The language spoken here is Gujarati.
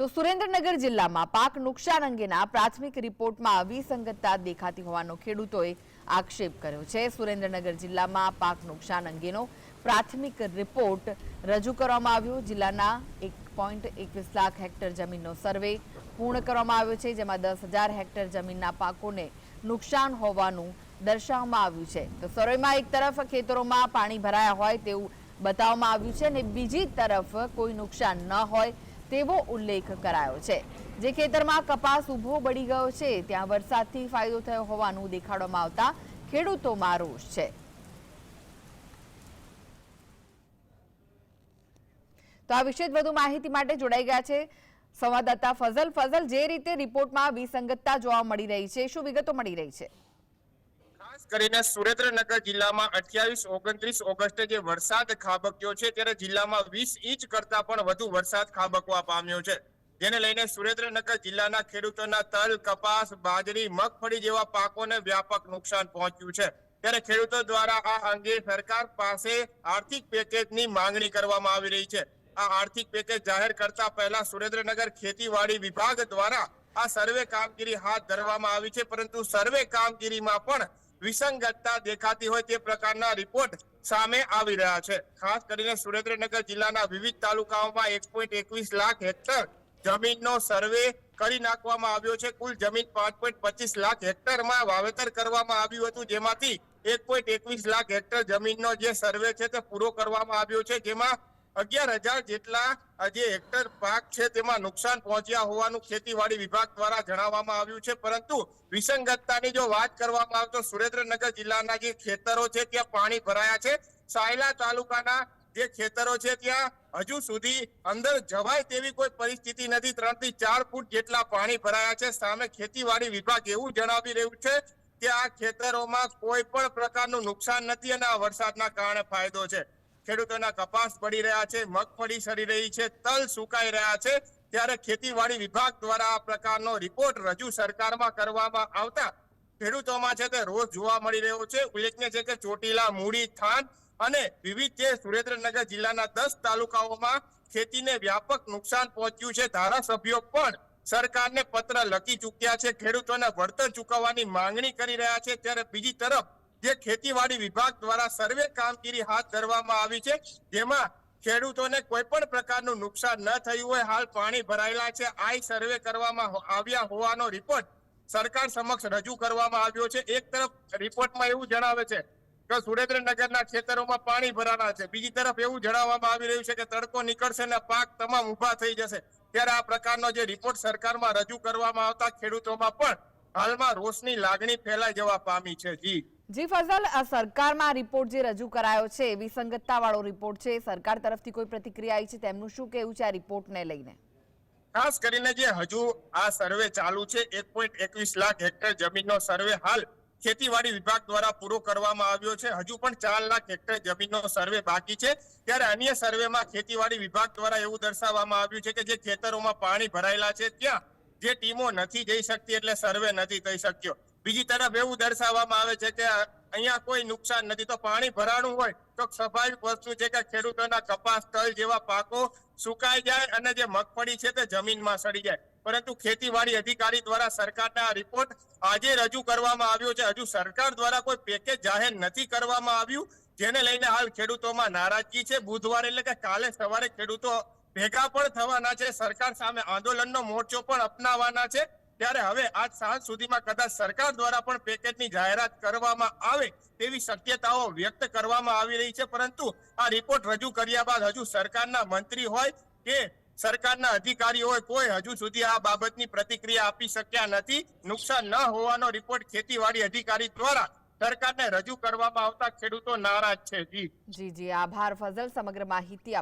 તો સુરેન્દ્રનગર જિલ્લામાં પાક નુકસાન અંગેના પ્રાથમિક રિપોર્ટમાં વિસંગતતા દેખાતી હોવાનો ખેડૂતોએ આક્ષેપ કર્યો છે. સુરેન્દ્રનગર જિલ્લામાં પાક નુકસાન અંગેનો પ્રાથમિક રિપોર્ટ રજૂ કરવામાં આવ્યો. જિલ્લાના એક પોઈન્ટ એકવીસ લાખ હેક્ટર જમીનનો સર્વે પૂર્ણ કરવામાં આવ્યો છે, જેમાં દસ હજાર હેક્ટર જમીનના પાકોને નુકસાન હોવાનું દર્શાવવામાં આવ્યું છે. તો સર્વેમાં એક તરફ ખેતરોમાં પાણી ભરાયા હોય તેવું બતાવવામાં આવ્યું છે અને બીજી તરફ કોઈ નુકસાન ન હોય તેવો ઉલ્લેખ કરાયો છે. જે ખેતરમાં કપાસ ઊભો બળી ગયો છે, ત્યાં વરસાદથી ફાયદો થયો હોવાનું દેખાડવામાં આવતા ખેડૂતોમાં રોષ છે. તો આ વિશે વધુ માહિતી માટે જોડાઈ ગયા છે સંવાદદાતા ફઝલ. ફઝલ, જે રીતે રિપોર્ટમાં વિસંગતતા જોવા મળી રહી છે, શું વિગતો મળી રહી છે? ખાસ કરીને સુરેન્દ્રનગર જિલ્લામાં અઠ્યાવીસ, ઓગણત્રીસ ઓગસ્ટે જે વરસાદ ખાબક્યો છે, ત્યારે જિલ્લામાં વીસ ઇંચ કરતા પણ વધુ વરસાદ ખાબકવા પામ્યો છે. જેને લઈને સુરેન્દ્રનગર જિલ્લાના ખેડૂતોના તલ, કપાસ, બાજરી, મગફળી જેવા પાકોને વ્યાપક નુકસાન પહોંચ્યું છે. ત્યારે ખેડૂતો દ્વારા આ અંગે સરકાર પાસે આર્થિક પેકેજની માંગણી કરવામાં આવી રહી છે. આ આર્થિક પેકેજ જાહેર કરતા પહેલા સુરેન્દ્રનગર ખેતીવાડી વિભાગ દ્વારા આ સર્વે કામગીરી હાથ ધરવામાં આવી છે, પરંતુ સર્વે કામગીરીમાં પણ વિસંગતતા દેખાતી હોય તે પ્રકારના રિપોર્ટ સામે આવી રહ્યા છે. ખાસ કરીને સુરેન્દ્રનગર જિલ્લાના વિવિધ તાલુકાઓમાં એક પોઈન્ટ એકવીસ લાખ હેક્ટર જમીનનો સર્વે કરી નાખવામાં આવ્યો છે. કુલ જમીન પાંચ પોઈન્ટ પચીસ લાખ હેક્ટરમાં વાવેતર કરવામાં આવ્યું હતું. જેમાંથી એક પોઈન્ટ એકવીસ લાખ હેક્ટર જમીનનો જે સર્વે છે તે પૂરો કરવામાં આવ્યો છે. જેમાં અગિયાર હજાર જેટલા જે હેક્ટર પાક છે તેમાં નુકસાન પહોંચ્યા હોવાનું ખેતીવાડી વિભાગ દ્વારા જણાવવામાં આવ્યું છે. પરંતુ વિસંગતતાની જો વાત કરવામાં આવે તો સુરેન્દ્રનગર જિલ્લાના જે ખેતરો છે ત્યાં પાણી ભરાયા છે. સાયલા તાલુકાના જે ખેતરો છે ત્યાં હજુ સુધી અંદર જવાય તેવી કોઈ પરિસ્થિતિ નથી. ત્રણથી ચાર ફૂટ જેટલા પાણી ભરાયા છે. સામે ખેતીવાડી વિભાગ એવું જણાવી રહ્યું છે કે આ ખેતરોમાં કોઈ પણ પ્રકારનું નુકસાન નથી અને આ વરસાદના કારણે ફાયદો છે. ખેડૂતોના કપાસ પડી રહ્યા છે, મગફળી સડી રહી છે, તલ સુકાઈ રહ્યા છે. ત્યારે ખેતીવાડી વિભાગ દ્વારા આ પ્રકારનો રિપોર્ટ રજૂ સરકારમાં કરવામાં આવતા ખેડૂતોમાં છે તે રોષ જોવા મળી રહ્યો છે. ઉલ્લેખનીય છે કે ચોટીલા, મૂડી, થાન અને વિવિધ જે સુરેન્દ્રનગર જિલ્લાના દસ તાલુકાઓમાં ખેતીને વ્યાપક નુકસાન પહોંચ્યું છે. ધારાસભ્યો પણ સરકારને પત્ર લખી ચૂક્યા છે. ખેડૂતોને વળતર ચૂકવવાની માંગણી કરી રહ્યા છે. ત્યારે બીજી તરફ જે ખેતીવાડી વિભાગ દ્વારા સર્વે કામગીરી હાથ ધરવામાં આવી છે, જેમાં ખેડૂતોને કોઈ પણ પ્રકારનું નુકસાન ન થયું હોય, હાલ પાણી ભરાયેલા છે. આઈ સર્વે કરવામાં આવ્યા હોવાનો રિપોર્ટ સરકાર સમક્ષ રજૂ કરવામાં આવ્યો છે. એક તરફ રિપોર્ટમાં એવું જણાવે છે કે સુરેન્દ્રનગરના ખેતરોમાં પાણી ભરાના છે. બીજી તરફ એવું જણાવવામાં આવી રહ્યું છે કે તડકો નીકળશે અને પાક તમામ ઊભા થઈ જશે. ત્યારે આ પ્રકારનો જે રિપોર્ટ સરકારમાં રજૂ કરવામાં આવતા ખેડૂતોમાં પણ હાલમાં રોષની લાગણી ફેલાઈ જવા પામી છે. જી. જી ફઝલ આ સરકારમાં રિપોર્ટ જે રજૂ કરાયો છે વિસંગતતા વાળો રિપોર્ટ છે. સરકાર તરફથી કોઈ પ્રતિક્રિયા આવી છે? તેમનું શું કહેવું છે આ રિપોર્ટને લઈને? ખાસ કરીને જે હજુ આ સર્વે ચાલુ છે, એક પોઈન્ટ એકવીસ લાખ હેક્ટર જમીનનો સર્વે હાલ ખેતીવાડી વિભાગ દ્વારા પૂરો કરવામાં આવ્યો છે. હજુ પણ ચાર લાખ હેક્ટર જમીનનો સર્વે બાકી છે. ત્યારે અન્ય સર્વેમાં ખેતીવાડી વિભાગ દ્વારા એવું દર્શાવવામાં આવ્યું છે કે જે ખેતરોમાં પાણી ભરાયેલા છે, ત્યાં જે ટીમો નથી જઈ શકતી એટલે સર્વે નથી થઈ શક્યો. બીજી તરફ એવું દર્શાવવામાં આવે છે કે અહીંયા કોઈ નુકસાન નથી. તો પાણી ભરાણું હોય તો સ્વાભાવિક વસ્તુ છે કે ખેડૂતોના કપાસ, તલ જેવા પાકો સુકાઈ જાય અને જે મગફળી છે તે જમીનમાં સડી જાય. પરંતુ ખેતીવાડી અધિકારી દ્વારા સરકારના રિપોર્ટ આજે રજૂ કરવામાં આવ્યો છે. હજુ સરકાર દ્વારા કોઈ પેકેજ જાહેર નથી કરવામાં આવ્યું, જેને લઈને હાલ ખેડૂતોમાં નારાજગી છે. બુધવારે એટલે કે કાલે સવારે ખેડૂતો ભેગા પણ થવાના છે. સરકાર સામે આંદોલનનો મોરચો પણ અપનાવવાના છે. ત્યારે હવે આજ સાંજ સુધીમાં કદાચ સરકાર દ્વારા પણ પેકેજની જાહેરાત કરવામાં આવે તેવી શક્યતાઓ વ્યક્ત કરવામાં આવી રહી છે. પરંતુ આ રિપોર્ટ રજૂ કર્યા બાદ હજુ સરકારના મંત્રી હોય કે સરકારના અધિકારી હોય, કોઈ હજુ સુધી આ બાબતની પ્રતિક્રિયા આપી શક્યા નથી. નુકસાન ન હોવાનો રિપોર્ટ ખેતીવાડી અધિકારી દ્વારા સરકારને રજૂ કરવામાં આવતા ખેડૂતો નારાજ છે. જી. જી જી. આભાર, ફઝલ. સમગ્ર માહિતી